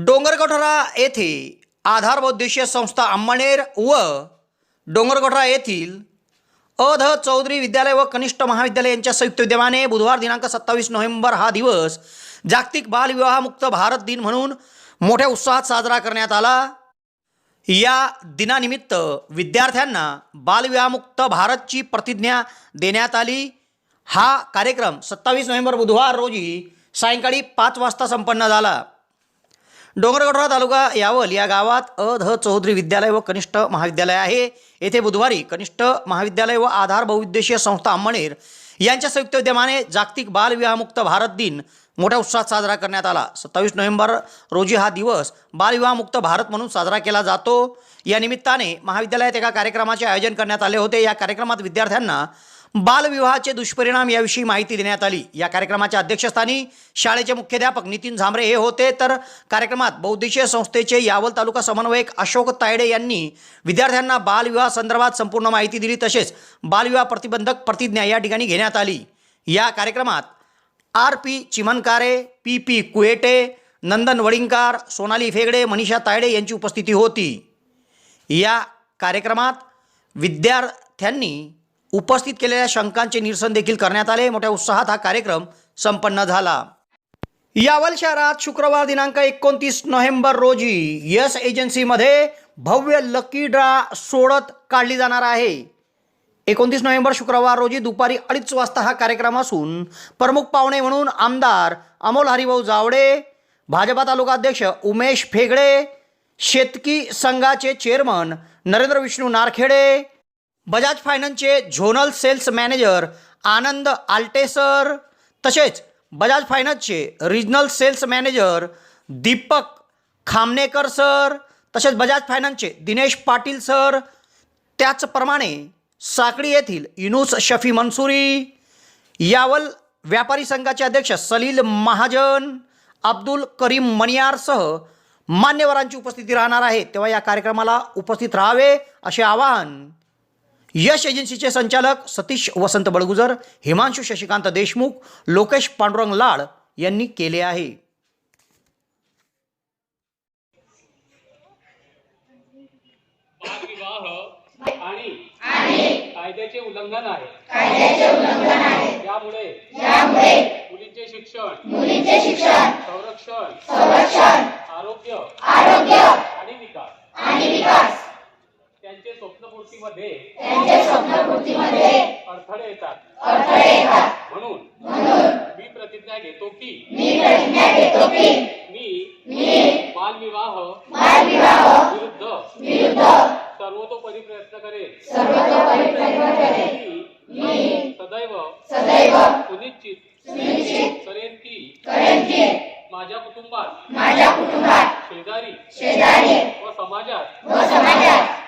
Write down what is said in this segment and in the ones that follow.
डोंगरगठरा येथे आधार बौद्धिशीय संस्था अंमणेर व डोंगरगठरा येथील अध चौधरी विद्यालय व कनिष्ठ महाविद्यालय यांच्या संयुक्त विद्यमाने बुधवार दिनांक सत्तावीस नोव्हेंबर हा दिवस जागतिक बालविवाहमुक्त भारत दिन म्हणून मोठ्या उत्साहात साजरा करण्यात आला. या दिनानिमित्त विद्यार्थ्यांना बालविवाहमुक्त भारतची प्रतिज्ञा देण्यात आली. हा कार्यक्रम सत्तावीस नोव्हेंबर बुधवार रोजी सायंकाळी पाच वाजता संपन्न झाला. डोंगरगढोरा तालुका यावल या गावात अ ध चौधरी विद्यालय व कनिष्ठ महाविद्यालय आहे. येथे बुधवारी कनिष्ठ महाविद्यालय व आधार बहुउद्देशीय संस्था अंमळनेर यांच्या संयुक्त विद्यमाने जागतिक बालविवाहमुक्त भारत दिन मोठ्या उत्साहात साजरा करण्यात आला. सत्तावीस नोव्हेंबर रोजी हा दिवस बालविवाहमुक्त भारत म्हणून साजरा केला जातो. या निमित्ताने महाविद्यालयात एका कार्यक्रमाचे आयोजन करण्यात आले होते. या कार्यक्रमात विद्यार्थ्यांना बालविवाहाचे दुष्परिणाम याविषयी माहिती देण्यात आली. या कार्यक्रमाच्या अध्यक्षस्थानी शाळेचे मुख्याध्यापक नितीन झांबरे हे होते. तर कार्यक्रमात बौद्धिशीय संस्थेचे यावल तालुका समन्वयक अशोक तायडे यांनी विद्यार्थ्यांना बालविवाह संदर्भात संपूर्ण माहिती दिली. तसेच बालविवाह प्रतिबंधक प्रतिज्ञा या ठिकाणी घेण्यात आली. या कार्यक्रमात R P Chimankare P P कुएटे Nandan Wadinkar Sonali Phegde Manisha Tayde यांची उपस्थिती होती. या कार्यक्रमात विद्यार्थ्यांनी उपस्थित केलेल्या शंकांचे निरसन देखील करण्यात आले. मोठ्या उत्साहात हा कार्यक्रम संपन्न झाला. यावल शहरात शुक्रवार दिनांक एकोणतीस नोव्हेंबर रोजी यस एजन्सीमध्ये भव्य लकी ड्रा सोडत काढली जाणार आहे. एकोणतीस नोव्हेंबर शुक्रवार रोजी दुपारी अडीच वाजता हा कार्यक्रम असून प्रमुख पाहुणे म्हणून आमदार अमोल हरिभाऊ जावडे भाजपा तालुका अध्यक्ष उमेश फेगडे शेतकी संघाचे चेअरमन नरेंद्र विष्णू नारखेडे बजाज फायनान्सचे zonal sales manager Anand Altesar तसेच बजाज फायनान्सचे regional sales manager Deepak Khamnekar sir. तसेच बजाज फायनान्सचे दिनेश पाटील सर. त्याचप्रमाणे साकडी येथील युनुस शफी मनसुरी यावल व्यापारी संघाचे अध्यक्ष सलील महाजन अब्दुल करीम मनियारसह मान्यवरांची उपस्थिती राहणार आहे. तेव्हा या कार्यक्रमाला उपस्थित राहावे असे आवाहन यश एजन्सीचे संचालक सतीश वसंत बळगुजर हिमांशू शशिकांत देशमुख लोकेश पांडुरंग लाड यांनी केले आहे. आणि कायद्याचे उल्लंघन आहे. यामुळे मुलींचे शिक्षण संरक्षण आरोग्य आणि विकास. त्यांचे स्वप्नपूर्तीमध्ये अडथळे येतात. म्हणून मी प्रतिज्ञा घेतो की मी बालविवाह विरुद्ध सर्वतोपरी प्रयत्न करेन. मी सदैव सुनिश्चित करेन की माझ्या कुटुंबात शेजारी व समाजात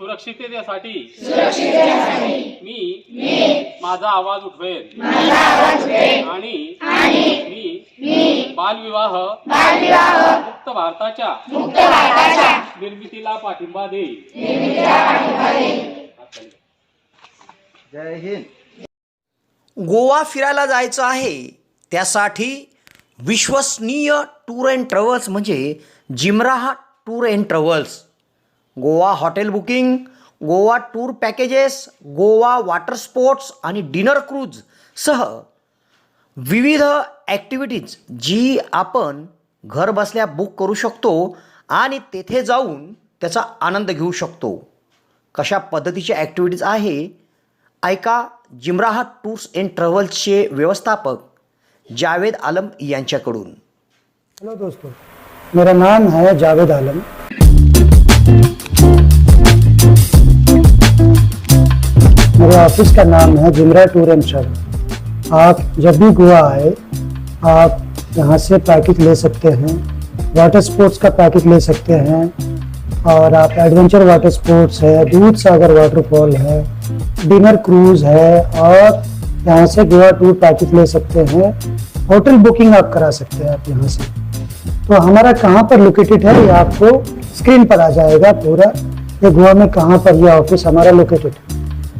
सुरक्षिततेसाठी. मी माझा आवाज उठवेन. आणि मी बालविवाह मुक्त भारताच्या निर्मितीला पाठिंबा देईल जय हिंद. गोवा फिरायला जायचं आहे त्यासाठी विश्वसनीय टूर अँड ट्रॅव्हल्स म्हणजे जिमराहा tour and travels. Goa hotel booking Goa tour packages Goa water sports आणि डिनर क्रूज सह विविध ॲक्टिव्हिटीज जी आपण घर बसल्या बुक करू शकतो आणि तेथे जाऊन त्याचा आनंद घेऊ शकतो. कशा पद्धतीच्या ॲक्टिव्हिटीज आहे? ऐका जिमराहा टूर्स अँड ट्रॅव्हल्सचे व्यवस्थापक जावेद आलम यांच्याकडून. हेलो दोस्तों मेरा नाम है जावेद आलम. ऑफ़िस का नाम है जिमरा टूर एंड ट्रैवल। आप जब भी गोवा आए, आप यहाँ से पैकेज ले सकते हैं वाटर स्पोर्ट्स का पैकेज ले सकते हैं, और आप एडवेंचर वाटर स्पोर्ट्स है, दूध सागर वाटरफॉल है डिनर क्रूज है, और यहाँ से गोवा टूर पैकेज ले सकते हैं होटल बुकिंग आप करा सकते हैं आप यहाँ से। तो हमारा कहाँ पर लोकेटेड है, ये आपको स्क्रीन पर आ जाएगा पूरा, ये गोवा में कहाँ पर ये ऑफ़िस हमारा लोकेटेड है।